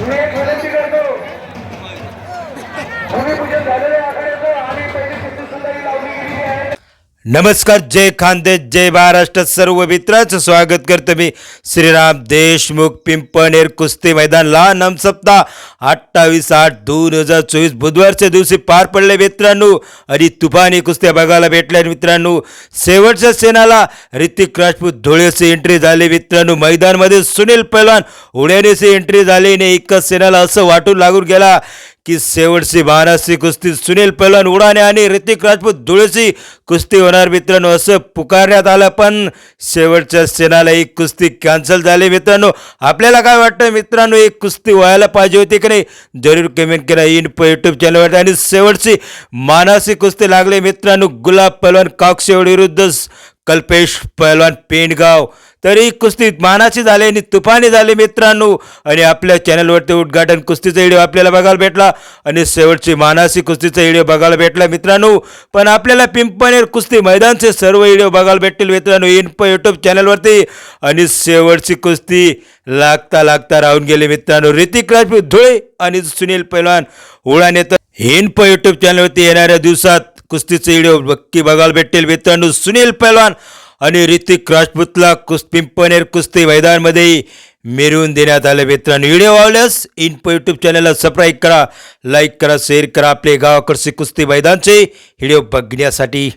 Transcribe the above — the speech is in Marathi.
आहे नमस्कार जय खानदेश जय महाराष्ट्र सर्व मित्रांचं स्वागत करतो मी. श्रीराम देशमुख पिंपणेर कुस्ती मैदान लहान नाम सप्ताह अठ्ठावीस आठ दोन हजार चोवीस बुधवारच्या दिवशी पार पडले मित्रांनो. आणि तुफानी कुस्त्या बघायला भेटल्या मित्रांनो. शेवटच्या सेनाला ऋतिक राजपूत धुळेचे एंट्री झाले मित्रांनो. मैदानमध्ये सुनील पैलवान उड्यानेचे एंट्री झाली आणि एकच सेनाला असं वाटून लागून गेला. की शेवटची महाराष्ट्री कुस्ती सुनील पैलवान उडाने आणि ऋतिक राजपूत धुळेची कुस्ती होणार मित्रांनो. असं पुकारण्यात आलं पण शेवटच्या सेनाला एक कुस्ती कॅन्सल झाली मित्रांनो. आपल्याला काय वाटतं मित्रांनो एक कुस्ती व्हायला पाहिजे होती की नाही? जरूर कमेंट करा. इन यूट्यूब चॅनलवर आणि शेवटची मानसी कुस्ती लागली मित्रांनो. गुलाब पैलवान काक्षेवड विरुद्ध कल्पेश पैलवान पेंडगाव तरी कुस्ती मानाची झाले आणि तुफानी झाले मित्रांनो. आणि आपल्या चॅनलवरती उद्घाटन कुस्तीचा व्हिडिओ आपल्याला बघायला भेटला. आणि शेवटची मानासी कुस्तीचा व्हिडिओ बघायला भेटला मित्रांनो. पण आपल्याला पिंपनेर कुस्ती मैदानचे सर्व व्हिडिओ बघायला भेटतील मित्रांनो इन्प यूट्यूब चॅनलवरती. आणि शेवटची कुस्ती लागता लागता राहून गेली मित्रांनो. ऋतिक राजपूत धुळे आणि सुनील पैलवान उडाने तर इन्प यूट्यूब चॅनलवरती येणाऱ्या दिवसात कुस्तीचे व्हिडिओ नक्की बघायला भेटेल मित्रांनो सुनील पहलवान आणि ऋतिक राजपूतला कुस पिंपनेर कुस्ती मैदानमध्ये मिरवून देण्यात आले. मित्रांनो व्हिडिओ आवडल्यास इन्फो यूट्यूब चॅनलला सबस्क्राईब करा लाईक करा शेअर करा. आपले गावाकडचे कुस्ती मैदानचे व्हिडिओ बघण्यासाठी.